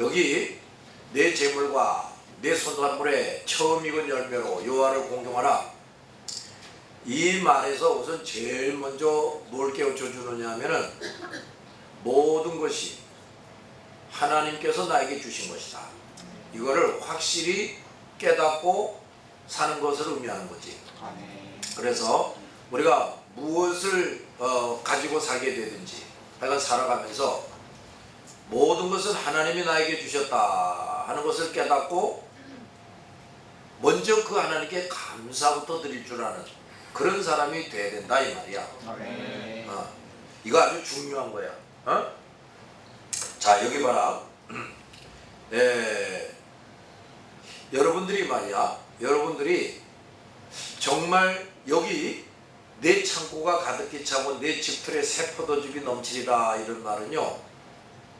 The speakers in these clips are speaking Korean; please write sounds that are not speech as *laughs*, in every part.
여기 내 재물과 내 손산물의 처음 익은 열매로 여호와를 공경하라. 이 말에서 우선 제일 먼저 뭘 깨우쳐 주느냐 하면은 모든 것이 하나님께서 나에게 주신 것이다. 이거를 확실히 깨닫고 사는 것을 의미하는 거지. 그래서 우리가 무엇을 어, 가지고 살게 되든지 하여간 살아가면서 모든 것은 하나님이 나에게 주셨다 하는 것을 깨닫고 먼저 그 하나님께 감사부터 드릴 줄 아는 그런 사람이 돼야 된다 이 말이야. 아멘. 어, 이거 아주 중요한 거야. 어? 자 여기 봐라. *clears throat* 예, 여러분들이 말이야. 여러분들이 정말 여기 내 창고가 가득히 차고 내 집틀에 새 포도즙이 넘치리라 이런 말은요.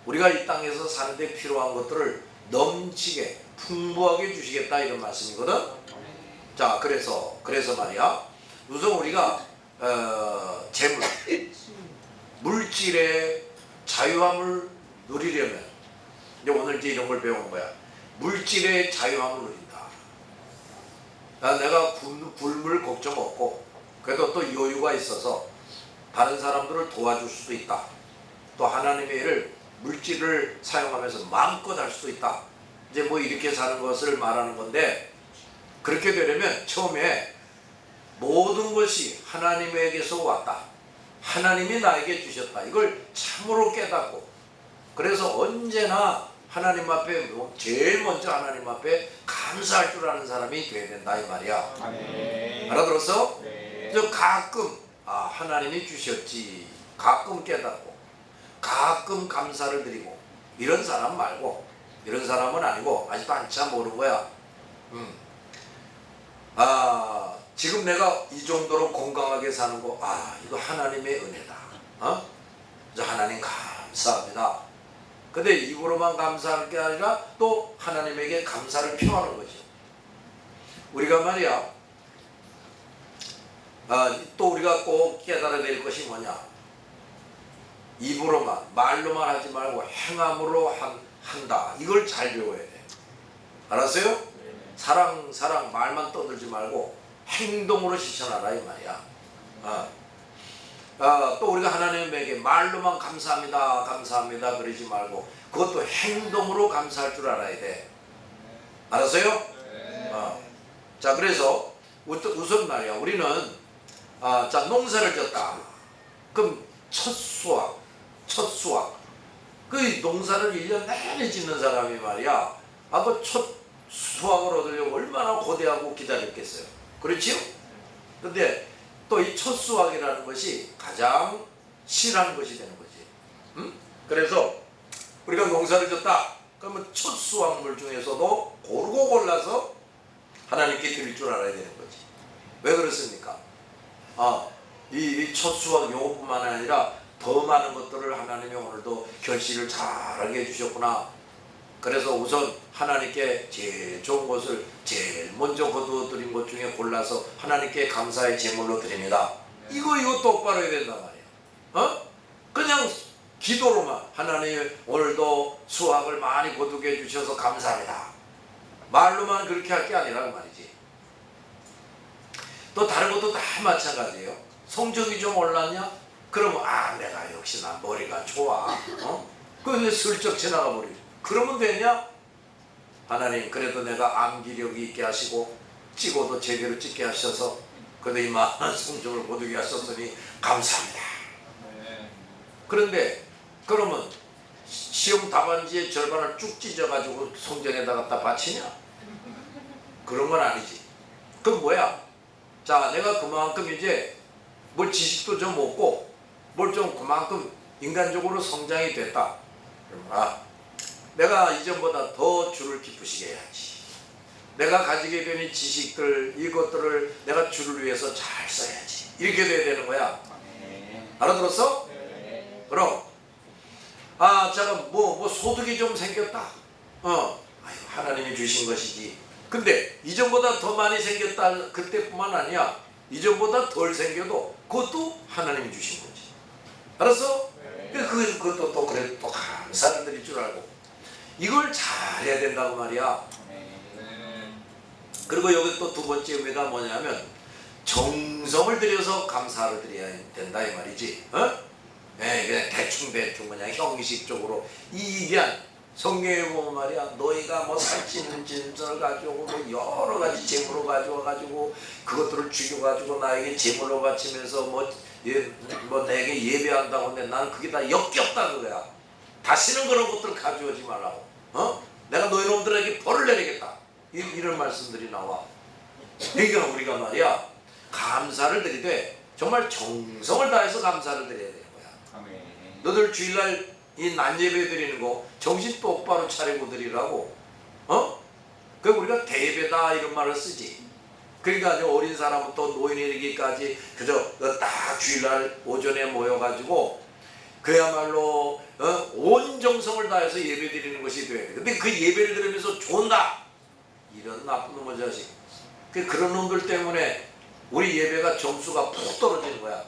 우리가 이 땅에서 사는데 필요한 것들을 넘치게 풍부하게 주시겠다 이런 말씀이거든. 자 그래서 그래서 말이야. 우선 우리가 어, 재물 물질의 자유함을 누리려면 이제 오늘 이제 이런 걸 배우는 거야. 물질의 자유함을 누린다. 아, 내가 굶, 굶을 걱정 없고 그래도 또 여유가 있어서 다른 사람들을 도와줄 수도 있다. 또 하나님의 일을 물질을 사용하면서 마음껏 할 수도 있다. 이제 뭐 이렇게 사는 것을 말하는 건데 그렇게 되려면 처음에 모든 것이 하나님에게서 왔다. 하나님이 나에게 주셨다. 이걸 참으로 깨닫고 그래서 언제나 하나님 앞에 제일 먼저 하나님 앞에 감사할 줄 아는 사람이 돼야 된다 이 말이야. 아멘. 알아들었어? 네. 저 가끔 아 하나님이 주셨지 가끔 깨닫고 가끔 감사를 드리고 이런 사람 말고 이런 사람은 아니고 아직도 한참 모르는 거야. 음. 아 지금 내가 이 정도로 건강하게 사는 거 아 이거 하나님의 은혜다. 어? 저 하나님 감사합니다. 근데 입으로만 감사할 게 아니라 또 하나님에게 감사를 표하는 거죠. 우리가 말이야 아, 또 우리가 꼭 깨달아야 될 것이 뭐냐? 입으로만 말로만 하지 말고 행함으로 한, 한다. 이걸 잘 배워야 돼. 알았어요? 사랑 사랑 말만 떠들지 말고 행동으로 실천하라 이 말이야. 아, 아, 또 우리가 하나님에게 말로만 감사합니다, 감사합니다 그러지 말고 그것도 행동으로 감사할 줄 알아야 돼. 알았어요? 어. 자 그래서 우선 우선 말이야 우리는 아, 자 농사를 졌다. 그럼 첫 수확, 첫 수확. 그 농사를 1년 내내 짓는 사람이 말이야. 아, 그첫 수확을 얻으려고 얼마나 고대하고 기다렸겠어요. 그렇지요? 근데 또 이 첫 수확이라는 것이 가장 실한 것이 되는 거지. 응? 그래서 우리가 농사를 졌다. 그러면 첫 수확물 중에서도 고르고 골라서 하나님께 드릴 줄 알아야 되는 거지. 왜 그렇습니까? 아, 이 첫 수확 요것뿐만 아니라 더 많은 것들을 하나님이 오늘도 결실을 잘하게 해주셨구나. 그래서 우선 하나님께 제일 좋은 것을 제일 먼저 거두어 드린 것 중에 골라서 하나님께 감사의 제물로 드립니다. 이거 이거 똑바로 해야 된단 말이야. 어? 그냥 기도로만 하나님 오늘도 수확을 많이 거두게 해주셔서 감사합니다. 말로만 그렇게 할 게 아니라 그 말이지. 또 다른 것도 다 마찬가지예요. 성적이 좀 올랐냐? 그러면 아 내가 역시나 머리가 좋아. 어? 그런데 슬쩍 지나가 버리고 그러면 되냐? 하나님 그래도 내가 암기력이 있게 하시고 찍어도 제대로 찍게 하셔서 그래도 이만한 성적을 거두게 하셨으니 감사합니다. 네. 그런데 그러면 시험 답안지의 절반을 쭉 찢어가지고 성전에다 갖다 바치냐? 그런 건 아니지. 그럼 뭐야? 자, 내가 그만큼 이제 뭘 지식도 좀 얻고 뭘 좀 그만큼 인간적으로 성장이 됐다. 아, 내가 이전보다 더 줄을 깊으시게 해야지. 내가 가지게 되는 지식들 이것들을 내가 줄을 위해서 잘 써야지. 이렇게 돼야 되는 거야. 알아들었어? 네. 그럼 아 제가 뭐, 뭐 소득이 좀 생겼다 어 아유, 하나님이 주신 것이지 근데 이전보다 더 많이 생겼다 그때뿐만 아니야 이전보다 덜 생겨도 그것도 하나님이 주신 거지 알았어? 네. 그, 그것도 또 그래 또 드릴 줄 알고 이걸 잘해야 된다고 말이야. 그리고 여기 또 두 번째 의미가 뭐냐면 정성을 들여서 감사를 드려야 된다 이 말이지. 어? 예, 그냥 대충 대충 그냥 형식적으로 이기한 성경에 보면 말이야 너희가 뭐 살찌는 짐승을 가지고 뭐 여러 가지 재물로 가지고 가지고 그것들을 죽여 가지고 나에게 재물로 바치면서 뭐, 예, 뭐 내게 예배한다고 근데 난 그게 다 역겹다 그거야. 다시는 그런 것들을 가져오지 말라고. 어? 내가 너희 놈들에게 벌을 내리겠다. 이, 이런 말씀들이 나와. 그러니까 우리가 말이야 감사를 드리되 정말 정성을 다해서 감사를 드려야 되는 거야. 아멘. 너들 주일날 이 난 예배 드리는 거 정신 똑바로 차리고 드리라고. 어? 그 우리가 대배다 이런 말을 쓰지. 그러니까 이제 어린 사람부터 노인에 이르기까지 그저 딱 주일날 오전에 모여가지고 그야말로 어? 온 정성을 다해서 예배 드리는 것이 돼야 돼. 근데 그 예배를 들으면서 좋은다. 이런 나쁜 놈의 자식. 그 그런 놈들 때문에 우리 예배가 점수가 푹 떨어지는 거야.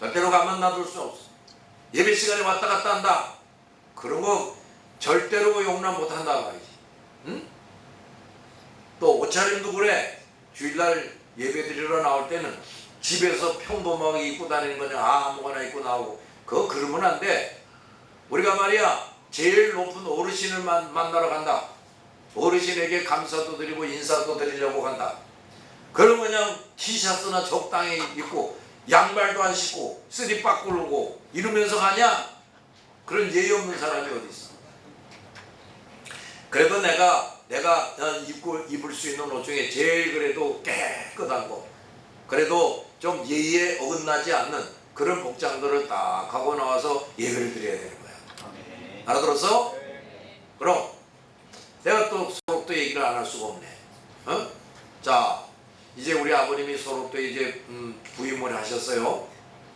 절대로 가만 놔둘 수 없어. 예배 시간에 왔다 갔다 한다. 그런 거 절대로 용납 못 한다 말이지. 응? 또 옷차림도 그래. 주일날 예배 드리러 나올 때는 집에서 평범하게 입고 다니는 거냐 아무거나 입고 나오고 그거 그러면 안 돼. 우리가 말이야 제일 높은 어르신을 만, 만나러 간다. 어르신에게 감사도 드리고 인사도 드리려고 간다. 그러면 그냥 티셔츠나 적당히 입고 양말도 안 신고 쓰리빡 굴르고 이러면서 가냐? 그런 예의 없는 사람이 어디 있어? 그래도 내가 내가 어, 입고 입을 수 있는 옷 중에 제일 그래도 깨끗한 거, 그래도 좀 예의에 어긋나지 않는 그런 복장들을 딱 하고 나와서 예배를 드려야 되는 거야. 아멘. 알아들었어? 그럼 내가 또 소록도 얘기를 안 할 수가 없네. 어? 자, 이제 우리 아버님이 소록도 이제 음, 부임을 하셨어요.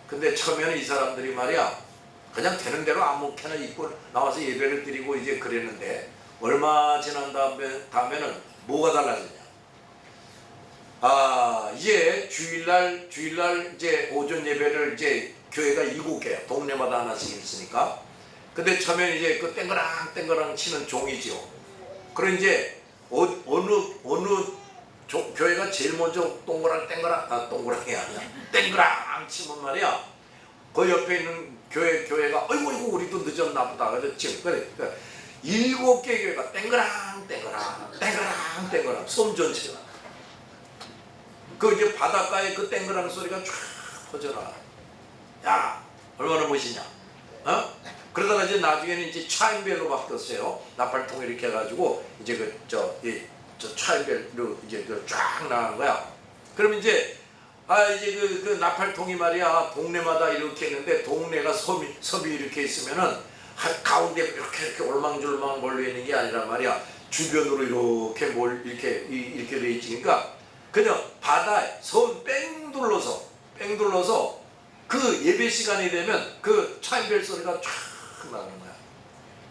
근데 처음에는 이 사람들이 말이야 그냥 되는 대로 아무렇게나 입고 나와서 예배를 드리고 이제 그랬는데 얼마 지난 다음에 다음에는 뭐가 달라지냐? 아 이제 주일날 주일날 이제 오전 예배를 이제 교회가 일곱 개야 동네마다 하나씩 있으니까 근데 처음에 이제 그 땡그랑 땡그랑 치는 종이지요. 그럼 이제 어, 어느 어느 조- 교회가 제일 먼저 동그랑 땡그랑 아 동그랑이 아니야 땡그랑 치면 말이야. 그 옆에 있는 교회 교회가 어이구 어이구 우리도 늦었나 보다. 지금 그래 그래. 일곱 개 교회가 땡그랑 땡그랑 땡그랑 땡그랑 섬 전체가. 그 이제 바닷가에 그 땡그랑 소리가 쫙 퍼져나가. 야 얼마나 멋있냐? 어? 그러다가 이제 나중에는 이제 차인벨로 바뀌었어요. 나팔통 이렇게 해가지고 이제 그저이저 차인벨로 이제 그 쫙 나가는 거야. 그럼 이제 아 이제 그, 그 나팔통이 말이야 동네마다 이렇게 있는데 동네가 섬이 섬이 이렇게 있으면은 한 가운데 이렇게 이렇게 올망졸망 몰려 있는 게 아니란 말이야. 주변으로 이렇게 몰 이렇게 이- 이렇게 돼 있으니까 그냥 바다에 섬 뺑 둘러서 뺑 둘러서 그 예배 시간이 되면 그 차인벨 소리가 쫙 나는 거야.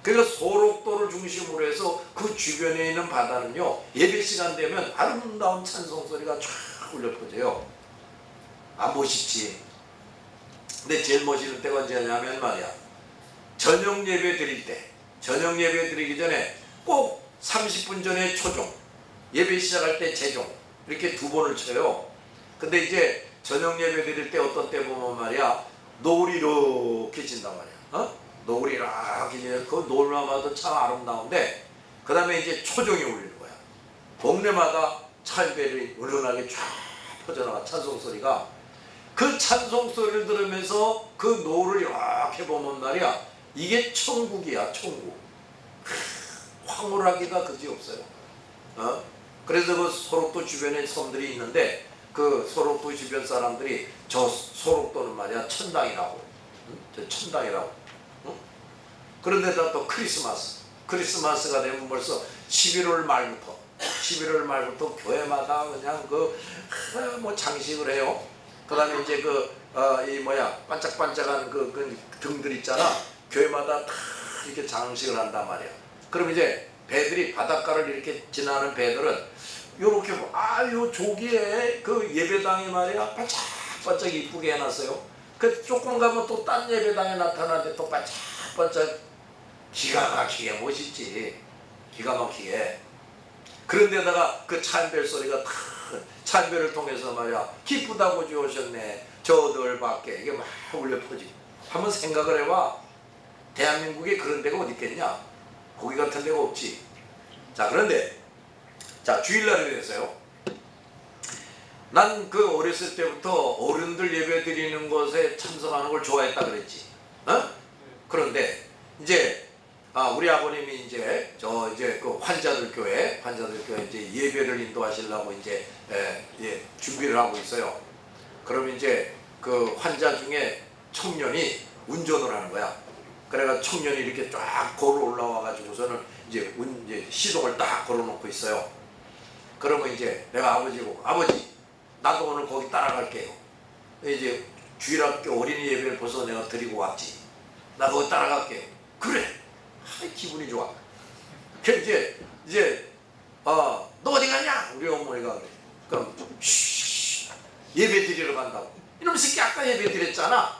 그래서 소록도를 중심으로 해서 그 주변에 있는 바다는요 예배 시간 되면 아름다운 찬송 소리가 쫙 울려 퍼져요. 아 멋있지. 근데 제일 멋있는 때가 언제냐면 말이야. 저녁 예배 드릴 때, 저녁 예배 드리기 전에 꼭 30분 전에 초종, 예배 시작할 때 재종 이렇게 두 번을 쳐요. 근데 이제 저녁 예배 드릴 때 어떤 때 보면 말이야 노을이 이렇게 진단 말이야. 어? 노을이 이렇게 그 노을만 봐도 참 아름다운데 그 다음에 이제 초종이 울리는 거야. 동네마다 차인벨이 은은하게 쫙 퍼져나가 찬송 소리가 그 찬송 소리를 들으면서 그 노을을 이렇게 보면 말이야 이게 천국이야 천국 황홀하기가 그지 없어요 어? 그래서 그 소록도 주변에 섬들이 있는데 그 소록도 주변 사람들이 저 소록도는 말이야 천당이라고 응? 저 천당이라고 응? 그런데다 또 크리스마스 크리스마스가 되면 벌써 11월 말부터 11월 말부터 교회마다 그냥 그뭐 장식을 해요. 그 다음에 이제 그 어, 이 뭐야 반짝반짝한 그, 그 등들 있잖아. 교회마다 다 이렇게 장식을 한단 말이야. 그럼 이제 배들이 바닷가를 이렇게 지나는 배들은 요렇게 뭐, 아요 조기에 그 예배당이 말이야 반짝반짝 이쁘게 해놨어요. 그 조금 가면 또 딴 예배당에 나타나는데 또 반짝반짝 기가 막히게 멋있지. 기가 막히게. 그런데다가 그 찬별 소리가 탁 찬별을 통해서 말이야 기쁘다고 주오셨네 저들 밖에 이게 막 울려 퍼지고 한번 생각을 해봐 대한민국에 그런 데가 어디 있겠냐 거기 같은 데가 없지 자 그런데 자 주일날에 대해서요 난 그 어렸을 때부터 어른들 예배 드리는 것에 참석하는 걸 좋아했다 그랬지 어? 그런데 이제 아, 우리 아버님이 이제 저 이제 그 환자들 교회 환자들 교회 이제 예배를 인도하시려고 이제 예, 예, 준비를 하고 있어요. 그러면 이제 그 환자 중에 청년이 운전을 하는 거야. 그래가 청년이 이렇게 쫙 걸어 올라와 가지고서는 이제 운 이제 시동을 딱 걸어 놓고 있어요. 그러면 이제 내가 아버지고 아버지 나도 오늘 거기 따라갈게요. 이제 주일학교 어린이 예배를 벌써 내가 드리고 왔지. 나 거기 따라갈게요. 그래. 아이, 기분이 좋아. 그 이제 이제 어 너 어디 가냐? 우리 어머니가 그래. 그럼 쉬 예배 드리러 간다고. 이놈 새끼 아까 예배 드렸잖아.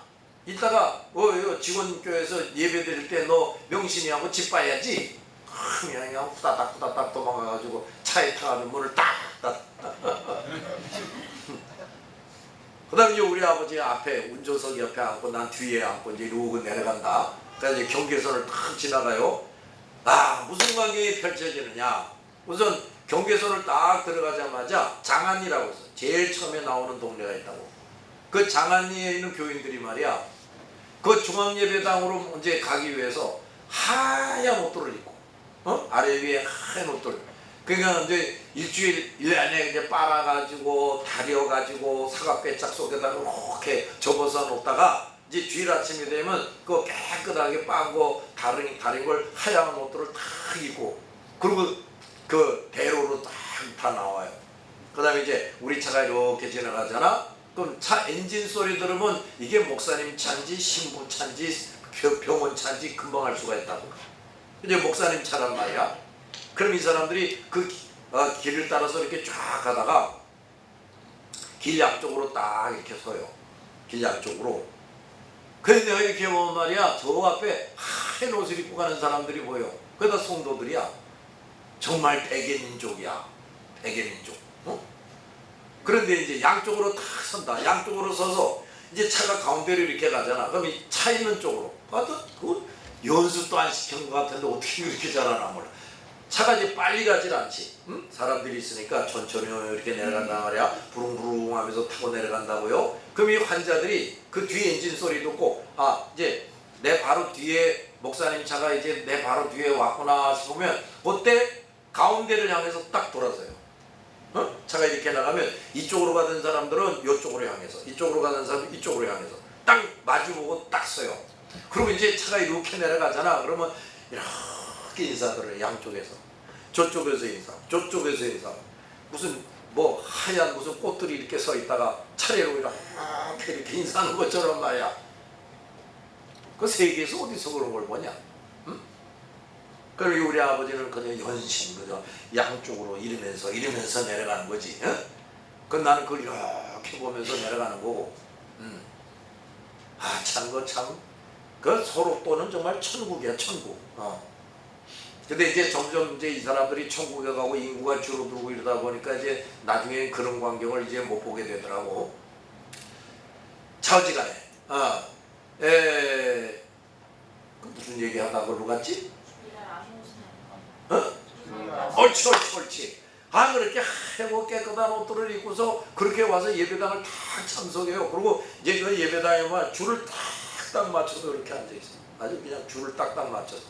이따가 어 어, 직원교회에서 예배 드릴 때 너 명신이 하고 집 봐야지. 아, 그냥 그냥 후다닥 후다닥 도망가가지고 차에 타가면 문을 딱 닫. *laughs* 그다음에 이제 우리 아버지 앞에 운전석 옆에 앉고 난 뒤에 앉고 이제 이러고 내려간다. 그래서 이제 경계선을 탁 지나가요. 아 무슨 광경이 펼쳐지느냐. 우선 경계선을 딱 들어가자마자 장안리라고 해서 제일 처음에 나오는 동네가 있다고. 그 장안리에 있는 교인들이 말이야. 그 중앙예배당으로 이제 가기 위해서 하얀 옷들을 입고, 어? 아래 위에 하얀 옷들. 그러니까 이제 일주일 일 안에 이제 빨아가지고 다려가지고 사각배짝 속에다가 이렇게 접어서 놓다가 이제 주일 아침이 되면 그 깨끗하게 빤거 다른 다른 걸 하얀 옷들을 탁 입고 그리고 그 대로로 딱 다 나와요. 그다음에 이제 우리 차가 이렇게 지나가잖아. 그럼 차 엔진 소리 들으면 이게 목사님 차인지 신부 차인지 병- 병원 차인지 금방 알 수가 있다고. 이제 목사님 차란 말이야. 그럼 이 사람들이 그 기- 어, 길을 따라서 이렇게 쫙 가다가 길 양쪽으로 딱 이렇게 서요. 길 양쪽으로. 그래서 내가 이렇게 보면 말이야, 저 앞에 하얀 옷을 입고 가는 사람들이 보여. 그다 성도들이야. 정말 백예민족이야. 백예민족. 어? 그런데 이제 양쪽으로 탁 선다. 양쪽으로 서서 이제 차가 가운데로 이렇게 가잖아. 그럼 이 차 있는 쪽으로. 그 연습도 안 시킨 것 같은데 어떻게 이렇게 잘하나 몰라. 차가 이제 빨리 가질 않지. 응? 사람들이 있으니까 천천히 이렇게 내려간단 말이야. 부릉부릉 하면서 타고 내려간다고요. 그럼 이 환자들이 그 뒤에 엔진 소리 듣고 아 이제 내 바로 뒤에 목사님 차가 이제 내 바로 뒤에 왔구나 싶으면 그때 가운데를 향해서 딱 돌아서요. 어? 차가 이렇게 나가면 이쪽으로 가던 사람들은 이쪽으로 향해서 이쪽으로 가는 사람은 이쪽으로 향해서 딱 마주보고 딱 서요. 그리고 이제 차가 이렇게 내려가잖아. 그러면 이렇게 인사들을 양쪽에서 저쪽에서 인사, 저쪽에서 인사. 무슨 뭐 하얀 무슨 꽃들이 이렇게 서 있다가 차례로 이렇게 이렇게 인사하는 것처럼 말이야. 그 세계에서 어디서 그런 걸 보냐? 응? 그리고 우리 아버지는 그냥 연신 그저 양쪽으로 이러면서 이러면서 내려가는 거지. 응? 그 나는 그걸 이렇게 보면서 내려가는 거고. 음. 아, 참, 그 참. 그 소록도는 정말 천국이야, 천국. 어. 근데 이제 점점 이제 이 사람들이 천국에 가고 인구가 줄어들고 이러다 보니까 이제 나중에 그런 광경을 이제 못 보게 되더라고. 자, 어지간에. 어. 에, 그 무슨 얘기 하다 걸로 갔지? 어? 옳지 옳지 옳지 아 그렇게 하얗고 깨끗한 옷들을 입고서 그렇게 와서 예배당을 탁 참석해요 그리고 이제 그 예배당에만 줄을 딱딱 맞춰서 이렇게 앉아있어 아주 그냥 줄을 딱딱 맞춰서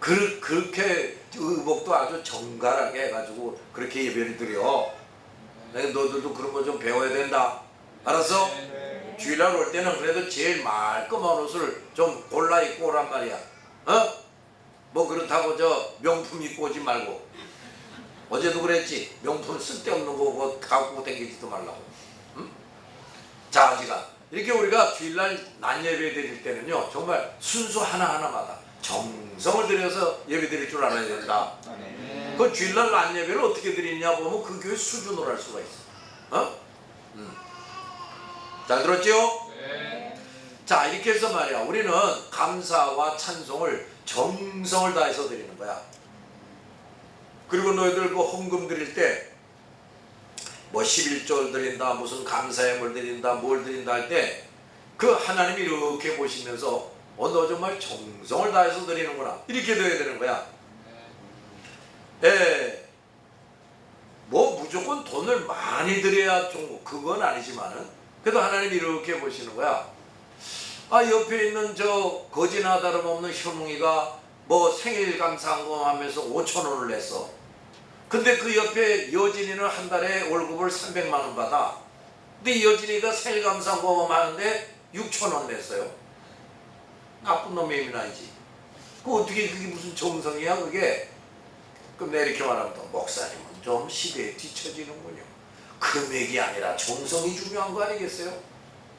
그, 그렇게 의복도 아주 정갈하게 해가지고 그렇게 예배를 드려 네, 너들도 그런 거 좀 배워야 된다 알았어? 주일날 올 때는 그래도 제일 말끔한 옷을 좀 골라 입고 오란 말이야. 어? 뭐 그렇다고 저 명품 입고 오지 말고. 어제도 그랬지. 명품 쓸데없는 거 갖고 다니지도 말라고. 응? 자, 아지가 이렇게 우리가 주일날 낮 예배 드릴 때는요. 정말 순수 하나하나마다 정성을 들여서 예배 드릴 줄 알아야 된다. 네. 그 주일날 낮 예배를 어떻게 드리냐 보면 그 교회 수준으로 할 수가 있어. 어? 음. 잘 들었죠? 네. 자 이렇게 해서 말이야 우리는 감사와 찬송을 정성을 다해서 드리는 거야. 그리고 너희들 그 헌금 드릴 때 뭐 11조를 드린다 무슨 감사함을 드린다 뭘 드린다 할 때 그 하나님이 이렇게 보시면서 어 너 정말 정성을 다해서 드리는구나 이렇게 돼야 되는 거야 예. 뭐 무조건 돈을 많이 드려야 좀 그건 아니지만은 그래도 하나님이 이렇게 보시는 거야 아 옆에 있는 저 거지나 다름없는 현웅이가 뭐 생일 감사한거 하면서 5천 원을 냈어 근데 그 옆에 여진이는 한 달에 월급을 300만 원 받아. 근데 여진이가 생일 감사금 하는데 6천 원 냈어요. 나쁜 놈의 이미나이지. 그 어떻게 그게 무슨 정성이야 그게? 그럼 내가 이렇게 말하면 또 목사님은 좀 시대에 뒤처지는군요. 금액이 아니라 정성이 중요한 거 아니겠어요?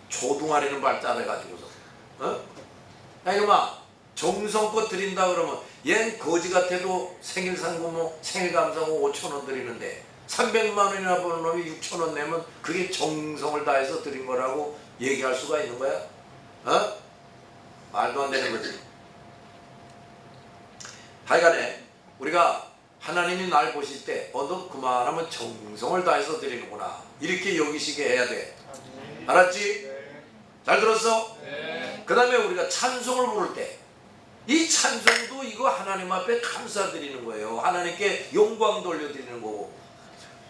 조둥아리는 발달해가지고서. 어? 야 이놈아 정성껏 드린다 그러면 얜 거지 같아도 생일 상금 뭐 생일 감사금 5천 원 드리는데 300만 원이나 버는 놈이 6천 원 내면 그게 정성을 다해서 드린 거라고 얘기할 수가 있는 거야? 어? 말도 안 되는 거지. 하여간에 우리가 하나님이 날 보실 때 어 너 그만하면 정성을 다해서 드리는구나 이렇게 여기시게 해야 돼. 알았지? 잘 들었어? 그 다음에 우리가 찬송을 부를 때 이 찬송도 이거 하나님 앞에 감사드리는 거예요. 하나님께 영광 돌려드리는 거고.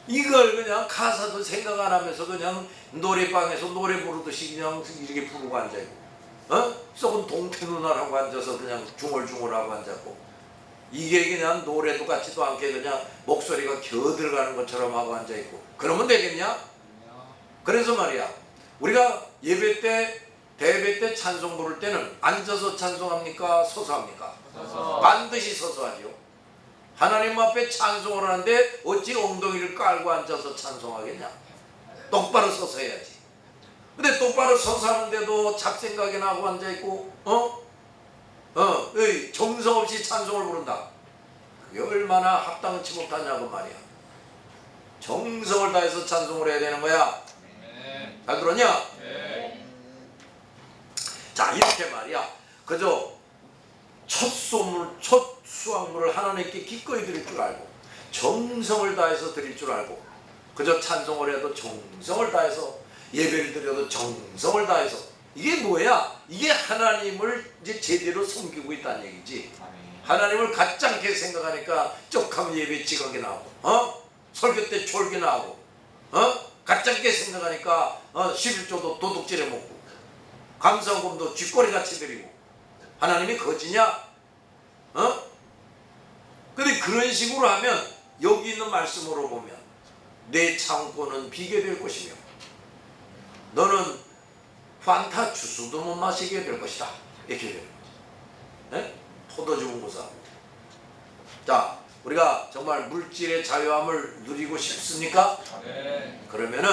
이걸 그냥 가사도 생각 안 하면서 그냥 노래방에서 노래 부르듯이 그냥 이렇게 부르고 앉아있고. 어? 썩은 동태 누나라고 앉아서 그냥 중얼중얼하고 앉았고. 이게 그냥 노래도 같지도 않게 그냥 목소리가 겨들어가는 것처럼 하고 앉아있고. 그러면 되겠냐? 그래서 말이야. 우리가 예배 때 대배 때 찬송 부를 때는 앉아서 찬송합니까? 서서 합니까? 서서. 반드시 서서 하죠. 하나님 앞에 찬송을 하는데 어찌 엉덩이를 깔고 앉아서 찬송하겠냐? 똑바로 서서 해야지. 근데 똑바로 서서 하는데도 잡생각이 나고 앉아있고, 어? 어, 에이, 정성 없이 찬송을 부른다. 그게 얼마나 합당치 못하냐고 말이야. 정성을 다해서 찬송을 해야 되는 거야. 잘 들었냐? 자 이렇게 말이야. 그저 첫 소물 첫 수확물을 하나님께 기꺼이 드릴 줄 알고 정성을 다해서 드릴 줄 알고 그저 찬송을 해도 정성을 다해서 예배를 드려도 정성을 다해서 이게 뭐야? 이게 하나님을 이제 제대로 섬기고 있다는 얘기지. 하나님을 가짱게 생각하니까 쪽하면 예배 지각이 나오고 어? 설교 때 졸기 나오고 어? 가짱게 생각하니까 어 11조도 도둑질해 먹고 감사금도 쥐꼬리 같이 드리고 하나님이 거지냐? 어? 근데 그런 식으로 하면 여기 있는 말씀으로 보면 내 창고는 비게 될 것이며 너는 판타 주스도 못 마시게 될 것이다 이렇게 되는 거지 네? 포도주 공부사 자 우리가 정말 물질의 자유함을 누리고 싶습니까? 그러면은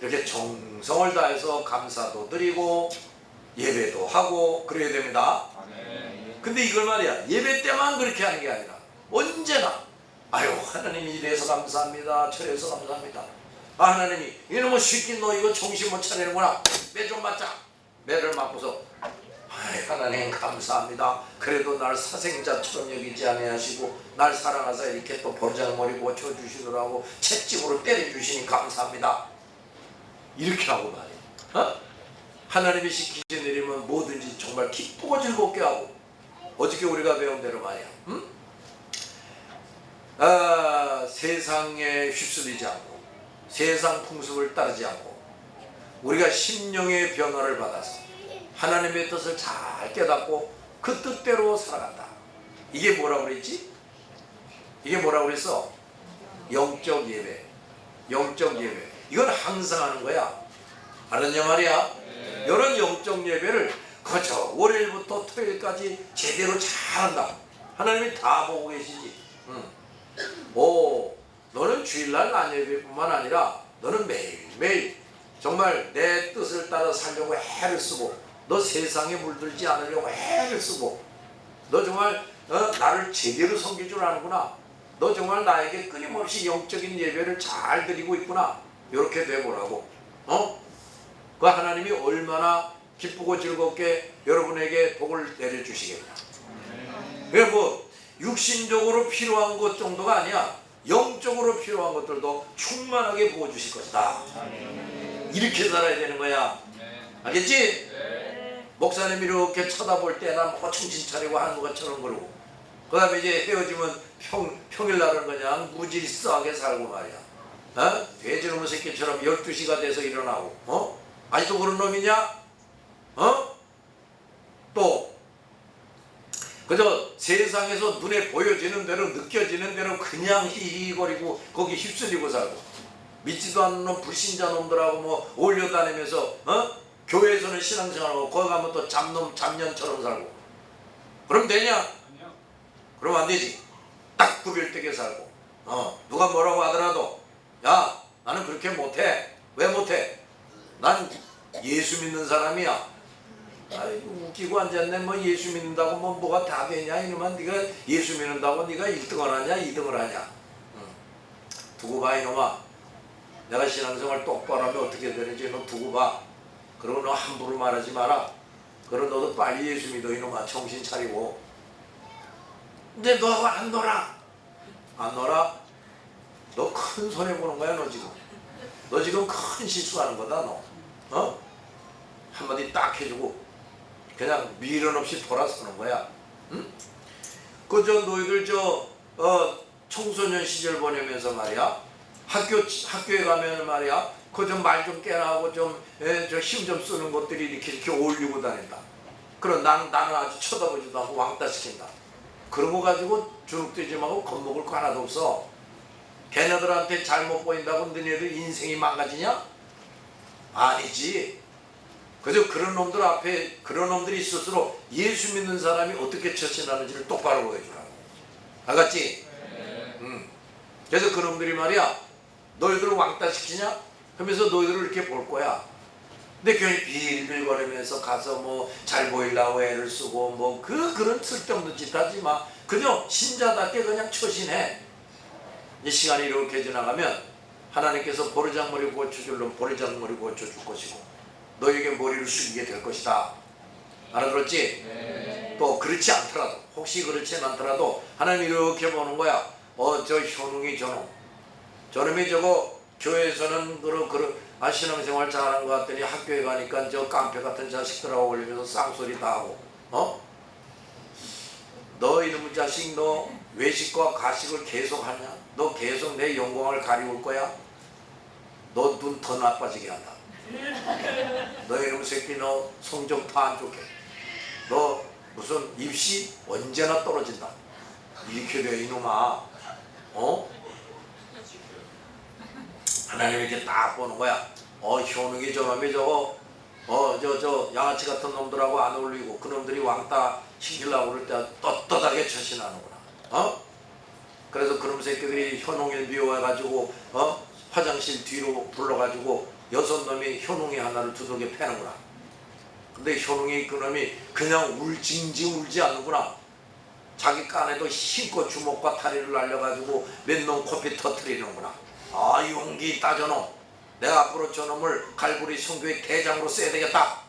이렇게 정성을 다해서 감사도 드리고 예배도 하고 그래야 됩니다. 근데 이걸 말이야 예배 때만 그렇게 하는 게 아니라 언제나 아유 하나님 이래서 감사합니다. 저래서 감사합니다. 아 하나님이 이놈의 새끼 너 이거 정신 못 차리는구나. 매 좀 맞자. 매를 맞고서 아이 하나님 감사합니다. 그래도 날 사생자처럼 여기지 아니하시고 날 사랑하사 이렇게 또 버장머리 고쳐주시더라고. 채찍으로 때려주시니 감사합니다 이렇게 하고 말이야 어? 하나님이 시키시 내리면 뭐든지 정말 기쁘고 즐겁게 하고 어저께 우리가 배운 대로 말이야 응? 아, 세상에 휩쓸리지 않고 세상 풍습을 따르지 않고 우리가 심령의 변화를 받아서 하나님의 뜻을 잘 깨닫고 그 뜻대로 살아간다 이게 뭐라고 그랬지? 이게 뭐라고 그랬어? 영적 예배 영적 예배 이건 항상 하는 거야. 알았냐 말이야? 이런 영적 예배를 그저 월요일부터 토요일까지 제대로 잘한다. 하나님이 다 보고 계시지. 응. 오 너는 주일날 안 예배뿐만 아니라 너는 매일매일 정말 내 뜻을 따라 살려고 애를 쓰고 너 세상에 물들지 않으려고 애를 쓰고 너 정말 어, 나를 제대로 섬길 줄 아는구나. 너 정말 나에게 끊임없이 영적인 예배를 잘 드리고 있구나 이렇게 돼보라고 어? 그 하나님이 얼마나 기쁘고 즐겁게 여러분에게 복을 내려주시겠나 그게 뭐 육신적으로 필요한 것 정도가 아니야. 영적으로 필요한 것들도 충만하게 부어주실 것이다. 이렇게 살아야 되는 거야. 알겠지? 목사님 이렇게 쳐다볼 때나 뭐 정신 차리고 하는 것처럼 그러고 그 다음에 이제 헤어지면 평, 평일날은 그냥 무질서하게 살고 말이야 어? 돼지놈의 새끼처럼 12시가 돼서 일어나고 어? 아직도 그런 놈이냐? 어? 또 그저 세상에서 눈에 보여지는 대로 느껴지는 대로 그냥 히히거리고 거기 휩쓸리고 살고 믿지도 않는 놈 불신자 놈들하고 뭐 올려 다니면서 어? 교회에서는 신앙생활하고 거기 가면 또 잡놈 잡년처럼 살고 그럼 되냐? 그럼 안 되지 딱 구별되게 살고 어 누가 뭐라고 하더라도 야 나는 그렇게 못해. 왜 못해? 난 예수 믿는 사람이야. 아이고 웃기고 앉았네. 뭐 예수 믿는다고 뭐 뭐가 다 되냐 이놈아. 네가 예수 믿는다고 네가 1등을 하냐 2등을 하냐. 응. 두고 봐 이놈아. 내가 신앙생활 똑바로 하면 어떻게 되는지 너 두고 봐. 그리고 너 함부로 말하지 마라. 그럼 너도 빨리 예수 믿어 이놈아. 정신 차리고. 근데 너안 놀아? 안 놀아? 너 큰 손해 보는 거야 너 지금 너 지금 큰 실수하는 거다 너 어? 한마디 딱 해주고 그냥 미련 없이 돌아서는 거야 응? 그저 너희들 저 어, 청소년 시절 보내면서 말이야 학교 학교에 가면 말이야 그좀 말좀 깨나 하고 좀저 힘 좀 쓰는 것들이 이렇게 이렇게 올리고 다닌다. 그럼 나는 나는 아주 쳐다보지도 않고 왕따 시킨다. 그런 거 가지고 주눅들지마고 겁먹을 거 하나도 없어. 걔네들한테 잘못 보인다고 너네들 인생이 망가지냐? 아니지. 그저 그런 놈들 앞에 그런 놈들이 있을수록 예수 믿는 사람이 어떻게 처신하는지를 똑바로 보여주라고. 알았지? 음. 그래서 그놈들이 말이야 너희들 왕따 시키냐? 하면서 너희들을 이렇게 볼 거야. 근데 괜히 빌빌거리면서 가서 뭐 잘 보이려고 애를 쓰고 뭐 그 그런 쓸데없는 짓 하지 마. 그냥 신자답게 그냥 처신해. 이 시간이 이렇게 지나가면 하나님께서 보르장머리 고쳐줄 놈 보르장머리 고쳐줄 것이고 너에게 머리를 숙이게 될 것이다. 알아들었지? 또 그렇지 않더라도 혹시 그렇지 않더라도 하나님 이렇게 보는 거야. 어 저 현웅이 저놈 저놈이 저거 교회에서는 그런 그런 아 신앙생활 잘하는 것 같더니 학교에 가니까 저 깡패 같은 자식들하고 올리면서 쌍소리 다 하고 어? 너 이놈의 자식 너 외식과 가식을 계속 하냐? 너 계속 내 영광을 가리울 거야? 너 눈 더 나빠지게 한다. 너 이놈의 새끼 너 성적 다 안 좋게. 너 무슨 입시 언제나 떨어진다. 이렇게 돼 이놈아. 어? 하나님 이렇게 딱 보는 거야. 어, 효능이 저놈이 저거, 어, 저, 저, 양아치 같은 놈들하고 안 어울리고, 그 놈들이 왕따 시키려고 그럴 때 떳떳하게 처신하는구나. 어? 그래서 그놈 새끼들이 현웅을 미워해가지고, 어? 화장실 뒤로 불러가지고, 여섯 놈이 현웅이 하나를 두들겨 패는구나. 근데 현웅이 그놈이 그냥 울징징 울지 않는구나. 자기 깐에도 힘껏 주먹과 다리를 날려가지고 몇 놈 코피 터트리는구나. 아 용기 있다 저놈. 내가 앞으로 저놈을 갈고리 성교의 대장으로 써야 되겠다.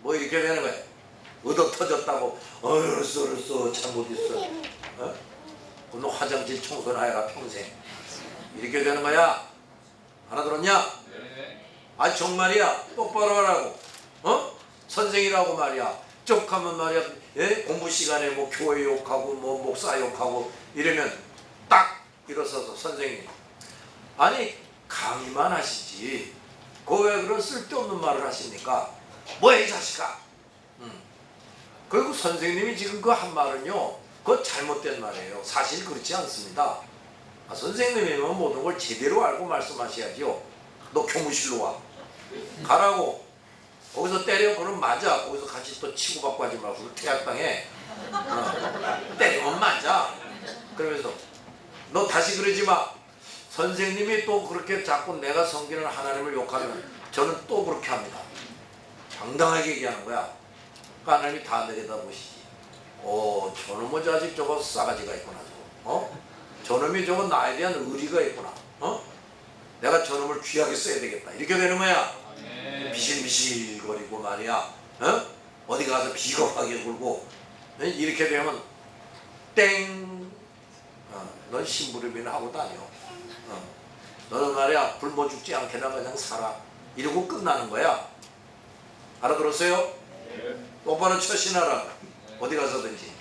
뭐 이렇게 되는 거야. 얻어 터졌다고. 어휴 알았어 알았어 잘못했어. 어? 그너 화장실 청소나 해라 평생. 이렇게 되는 거야. 하나 들었냐? 아 정말이야? 똑바로 하라고. 어? 선생이라고 말이야. 쪽하면 말이야. 예? 공부 시간에 뭐 교회 욕하고 뭐 목사 욕하고 이러면 딱 일어서서 선생님. 아니 강의만 하시지. 그 왜 그런 쓸데없는 말을 하십니까? 뭐야 이 자식아? 음. 그리고 선생님이 지금 그 한 말은요 그거 잘못된 말이에요. 사실 그렇지 않습니다. 아, 선생님이면 모든 걸 제대로 알고 말씀하셔야죠 너 교무실로 와. 가라고. 거기서 때려. 그럼 맞아. 거기서 같이 또 치고받고 하지 말고 태학당에. 어, 때리면 맞아. 그러면서 너 다시 그러지 마. 선생님이 또 그렇게 자꾸 내가 섬기는 하나님을 욕하면 저는 또 그렇게 합니다. 당당하게 얘기하는 거야. 그러니까 하나님이 다 내려다보시지 오 저놈의 자식 저거 싸가지가 있구나 저거 어? 저놈이 저거 나에 대한 의리가 있구나 어? 내가 저놈을 귀하게 써야 되겠다 이렇게 되는 거야 비실비실거리고 말이야 어? 어디 가서 비겁하게 굴고 어? 이렇게 되면 땡. 어, 넌 심부름이나 하고 다녀. 어. 너는 말이야 굶어 죽지 않게나 그냥 살아. 이러고 끝나는 거야. 알아들었어요? 네. 오빠는 처신하라. 어디 가서든지.